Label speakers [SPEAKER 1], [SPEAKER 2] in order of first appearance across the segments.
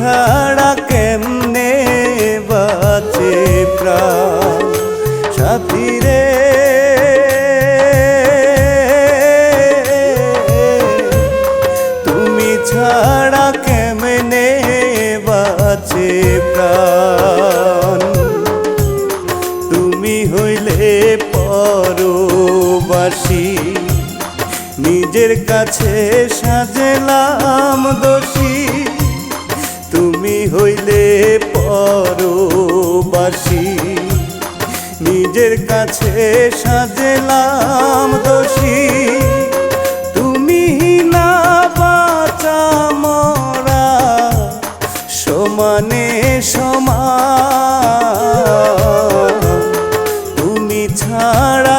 [SPEAKER 1] ছাড়া কেমনে বাঁচে প্রাণ? সাথী রে। তুমি ছাড়া কেমনে বাঁচে প্রাণ? তুমি হইলে পরবাসী। নিজের কাছে সাজলাম দোষী। পরবাসী। নিজের কাছে সাজেলাম দোষী। তুমি না বাঁচা মরা সমানে সমান। তুমি ছাড়া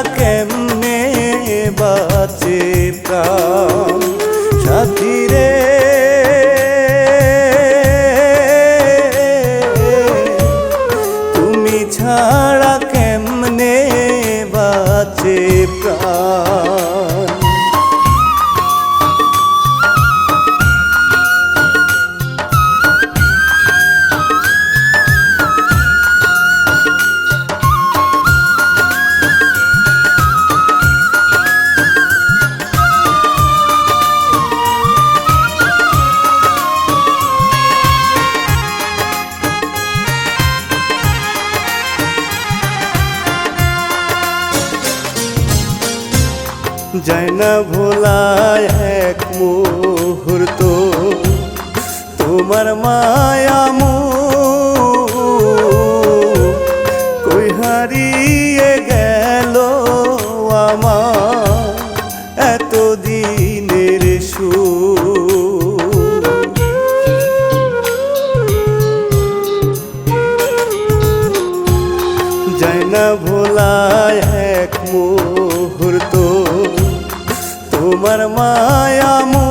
[SPEAKER 1] যায় না ভোলায় এক মুহূর্ত। তোমার মায়ামু কই হারিয়ে গেল আমার এত দিনের সুর। যায় না ভোলায় এক মুহূর্ত। তোমার মায়ামু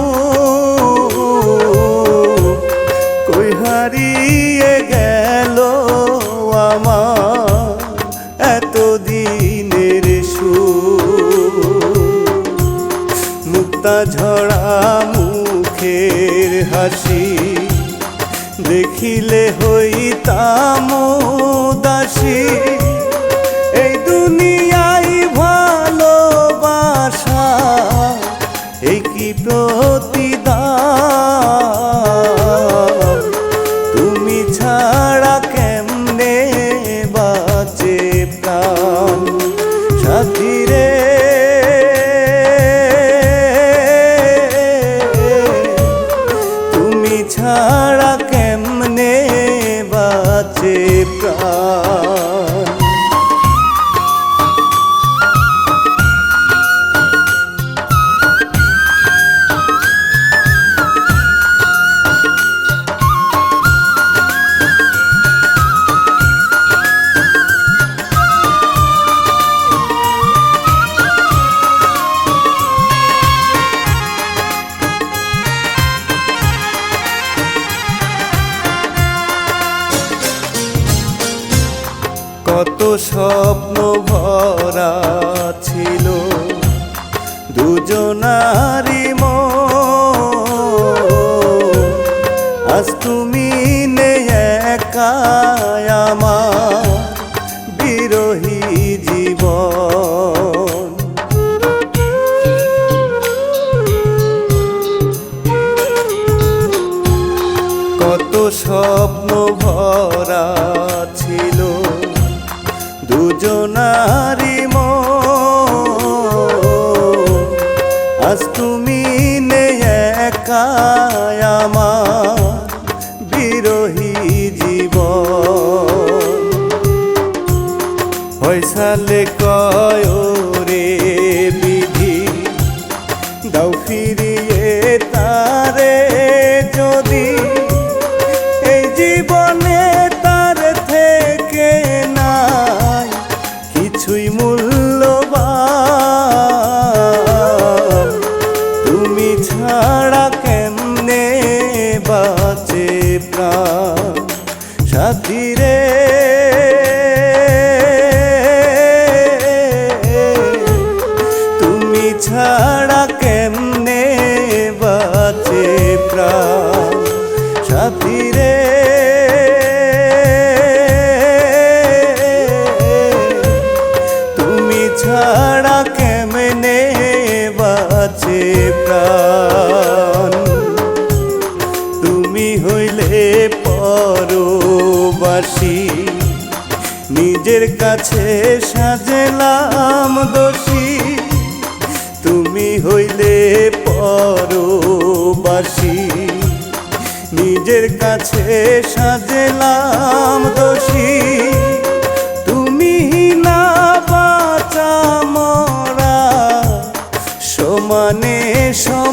[SPEAKER 1] কই হারিয়ে গেল এত দিনের সুর। মুক্তা ঝরা মুখের হাসি দেখিলে হইতাম দাসী প্রাণ। স্বপ্ন ভরা ছিল। দুজনারি দুজনারি আজ তুমি নেই একা বিরহী জীবন। হয়সালে কয় ছাড়া কেমনে বাঁচে প্রাণ? সাথী রে। তুমি ছাড়া কেমনে বাঁচে প্রাণ? সাথী রে। ছাড়া কেমনে বাঁচে প্রা নিজের কাছে সাজেলাম দোষী। তুমি হইলে পরবাসী। নিজের কাছে সাজেলাম দোষী। তুমি না বাঁচা মরা। সমানে সমান